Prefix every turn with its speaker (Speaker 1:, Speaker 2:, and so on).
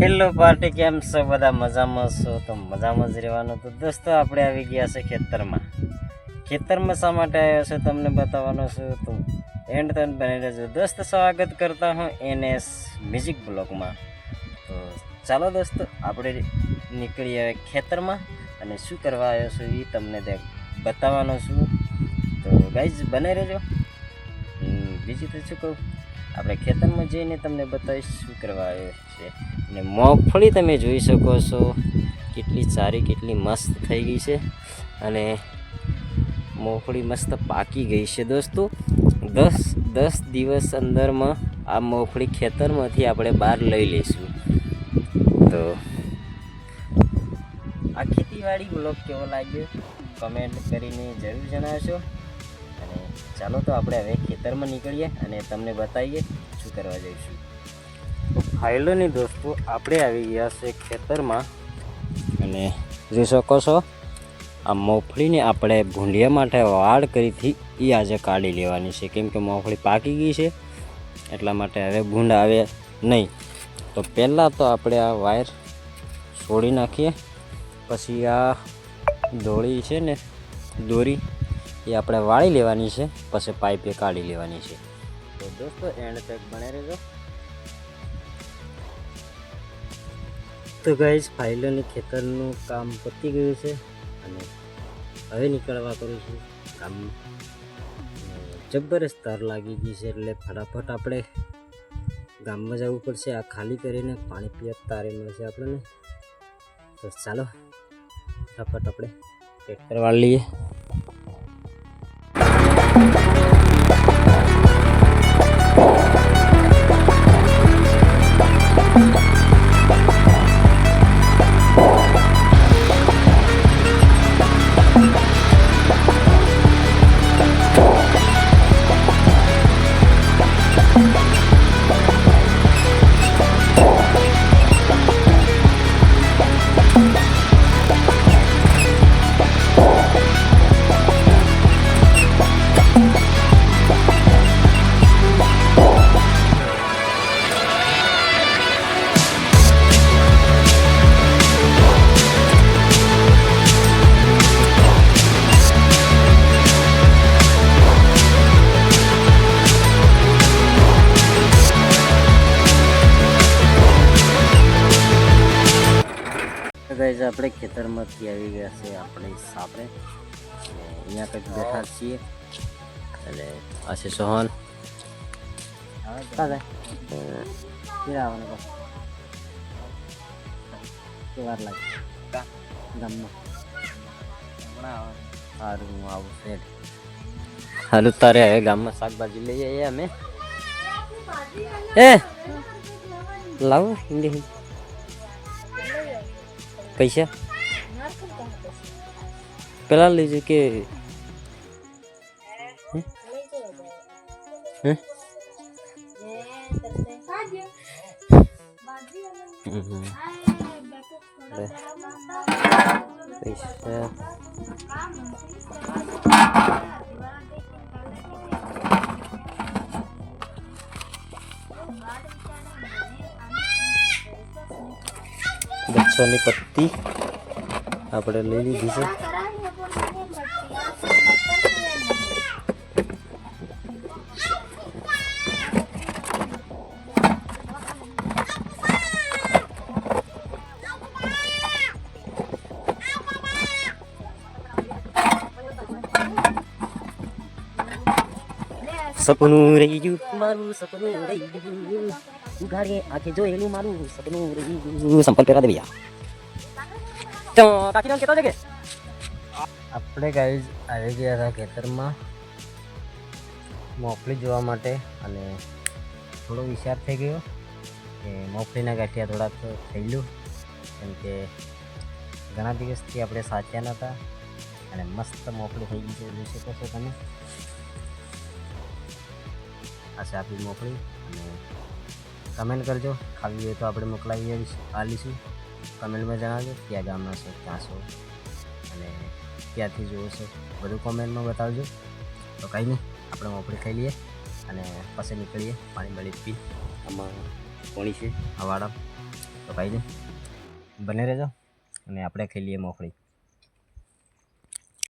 Speaker 1: Hello party કેમ છો? બધા મજામાં છો? તો મજામાં જ રહેવાનું. તો દોસ્તો, આપણે આવી ગયા છે ખેતરમાં. ખેતરમાં શા માટે આવ્યો છે તમને બતાવવાનો છું? તો એન્ડ તન બની રહેજો. દોસ્ત, સ્વાગત કરતા હું એનએસ મ્યુઝિક બ્લોગમાં તો ચાલો દોસ્તો, આપણે નીકળી આવે ખેતરમાં. અને શું કરવા આવ્યો છું એ તમને બતાવવાનો છું. તો ગાઈઝ બને રહેજો. બીજું તો શું કહું? આપણે ખેતરમાં જઈને તમને બતાવીશ શું કરવા આવ્યો છે. અને મગફળી તમે જોઈ શકો છો. કેટલી સારી, કેટલી મસ્ત થઈ ગઈ છે. અને મગફળી મસ્ત પાકી ગઈ છે દોસ્તો. દસ દસ દિવસ અંદરમાં આ મગફળી ખેતરમાંથી આપણે બહાર લઈ લઈશું. તો આ ખેતીવાડી બ્લોગ કેવો લાગ્યો? કમેન્ટ કરીને જરૂર જણાવશો. ચાલો તો આપણે હવે ખેતરમાં નીકળીએ અને તમને બતાવીએ શું કરવા જઈશું. તો ફાઇલોની દોસ્તો, આપણે આવી ગયા છે ખેતરમાં. અને જોઈ શકો છો, આ મગફળીને આપણે ભૂંડિયા માટે વાડ કરીથી એ આજે કાઢી લેવાની છે. કેમ કે મગફળી પાકી ગઈ છે, એટલા માટે હવે ભૂંડ આવે નહીં. તો પહેલાં તો આપણે આ વાયર છોડી નાખીએ. પછી આ દોરી છે ને, દોરી એ આપણે વાળી લેવાની છે, પછી પાઇપે કાઢી લેવાની છે. તો દોસ્તો એન્ડ તક બને રહેજો. તો ગાઈઝ ફાઇલોની ખેતરનું કામ પતી ગયું છે અને હવે નીકળવા કરું છું કામ જબરજસ્ત તાર લાગી ગઈ છે એટલે ફટાફટ આપણે ગામમાં જવું પડશે. આ ખાલી કરીને પાણી પીવા તારે મળશે આપણને. તો ચાલો, ફટાફટ આપણે ટ્રેક્ટર વાળી લઈએ. ગાઈઝ આપણે ખેતરમાંથી આવી ગયા છે આપણે સાપરે. અહીંયા કંઈક બેઠા છીએ. અને આ છે સોહન. વાર લાગે? ગામમાં. સારું હું આવું છે હાલું તારે હવે ગામમાં શાકભાજી લઈ આવીએ અમે. એ! લાવો હિન્દી પૈસા? પેલા લેજે કે. પૈસા બચ્ચોની પત્તી આપણે લઈ લીધી છે સપનું રહી ગયું મારું સપનું રહી ગયું ઉઘાડે જો જોયેલું મારું સપનું ગયું સંપલ પેરા દે ભૈયા તો કાકી નામ કેતો છે આપણે ગાઈઝ આવી ગયા હતા ખેતરમાં મોફળી જોવા માટે અને થોડો વિચાર થઈ ગયો કે મોફળીના ગાંઠિયા થોડાક થયેલું ગયું કેમ કે ઘણા દિવસથી આપણે સાચ્યા નહોતા અને મસ્ત મોફળી થઈ છે જોઈ શકો છો તમે આ છે આપણી મોકળી અને કમેન્ટ કરજો. ખાવી હોય તો આપણે મોકલાવી આલીશું. કમેન્ટમાં જણાવજો ક્યાં ગામના છો, ક્યાં છો, અને ક્યાંથી જુઓ છો. બધું કોમેન્ટમાં બતાવજો. તો કંઈ નહીં, આપણે મોપડી ખાઈ લઈએ અને પછી નીકળીએ. પાણી બળી પી. આમાં કોણી છે, હવાડા. તો ભાઈ બને રહેજો. અને આપણે ખાઈ લઈએ મોખળી